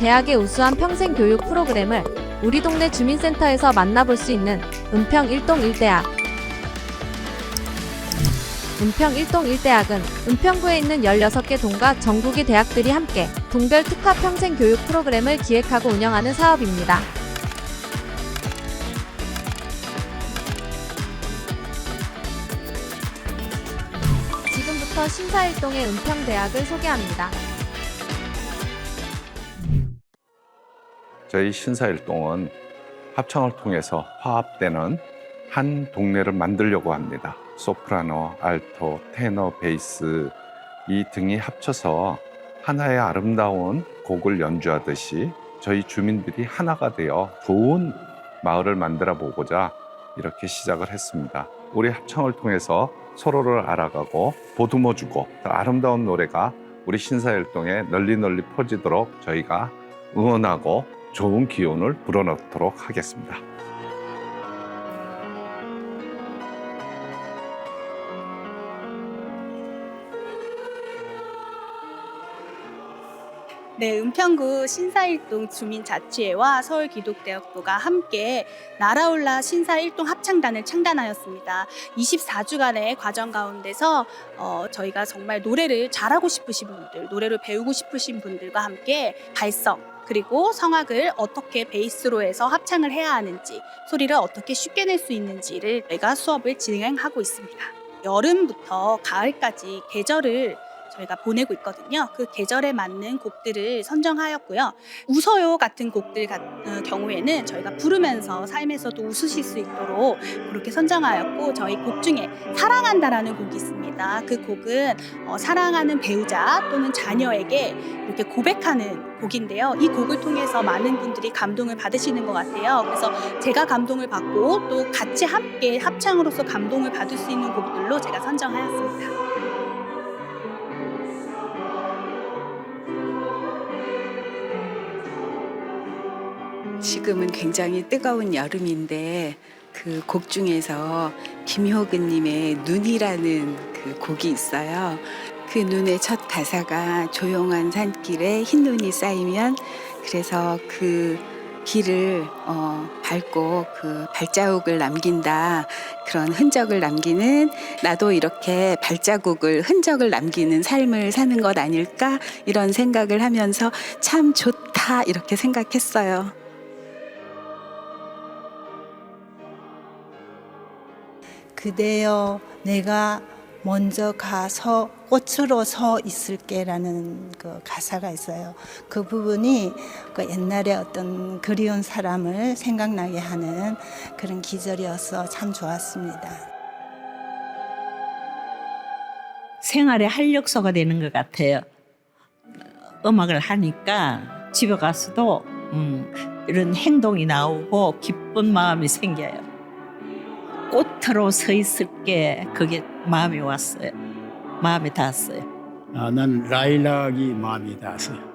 대학의 우수한 평생 교육 프로그램을 우리 동네 주민센터에서 만나볼 수 있는 은평 1동 1대학. 은평 1동 1대학은 은평구에 있는 16개 동과 전국의 대학들이 함께 동별 특화 평생 교육 프로그램을 기획하고 운영하는 사업입니다. 지금부터 신사일동의 은평대학을 소개합니다. 저희 신사일동은 합창을 통해서 화합되는 한 동네를 만들려고 합니다. 소프라노, 알토, 테너, 베이스 이 등이 합쳐서 하나의 아름다운 곡을 연주하듯이 저희 주민들이 하나가 되어 좋은 마을을 만들어 보고자 이렇게 시작을 했습니다. 우리 합창을 통해서 서로를 알아가고 보듬어 주고 또 아름다운 노래가 우리 신사일동에 널리 널리 퍼지도록 저희가 응원하고 좋은 기운을 불어넣도록 하겠습니다. 네, 은평구 신사일동 주민자치회와 서울기독대학교가 함께 나라올라 신사일동 합창단을 창단하였습니다. 24주간의 과정 가운데서 어, 저희가 정말 노래를 잘하고 싶으신 분들, 노래를 배우고 싶으신 분들과 함께 발성, 그리고 성악을 어떻게 베이스로 해서 합창을 해야 하는지, 소리를 어떻게 쉽게 낼 수 있는지를 저희가 수업을 진행하고 있습니다. 여름부터 가을까지 계절을 저희가 보내고 있거든요. 그 계절에 맞는 곡들을 선정하였고요. 웃어요 같은 곡들 같은 어, 경우에는 저희가 부르면서 삶에서도 웃으실 수 있도록 그렇게 선정하였고 저희 곡 중에 사랑한다라는 곡이 있습니다. 그 곡은 어, 사랑하는 배우자 또는 자녀에게 이렇게 고백하는 곡인데요. 이 곡을 통해서 많은 분들이 감동을 받으시는 것 같아요. 그래서 제가 감동을 받고 또 같이 함께 합창으로서 감동을 받을 수 있는 곡들로 제가 선정하였습니다. 지금은 굉장히 뜨거운 여름인데 그 곡 중에서 김효근님의 눈이라는 그 곡이 있어요. 그 눈의 첫 가사가 조용한 산길에 흰 눈이 쌓이면 그래서 그 길을 어, 밟고 그 발자국을 남긴다 그런 흔적을 남기는 나도 이렇게 발자국을 흔적을 남기는 삶을 사는 것 아닐까 이런 생각을 하면서 참 좋다 이렇게 생각했어요. 그대여 내가 먼저 가서 꽃으로 서 있을게라는 그 가사가 있어요. 그 부분이 그 옛날에 어떤 그리운 사람을 생각나게 하는 그런 기절이어서 참 좋았습니다. 생활의 활력소가 되는 것 같아요. 음악을 하니까 집에 가서도 음, 이런 행동이 나오고 기쁜 마음이 생겨요. 꽃으로 서 있을 게 그게 마음이 왔어요. 마음에 닿았어요. 아, 난 라일락이 마음이 닿았어요.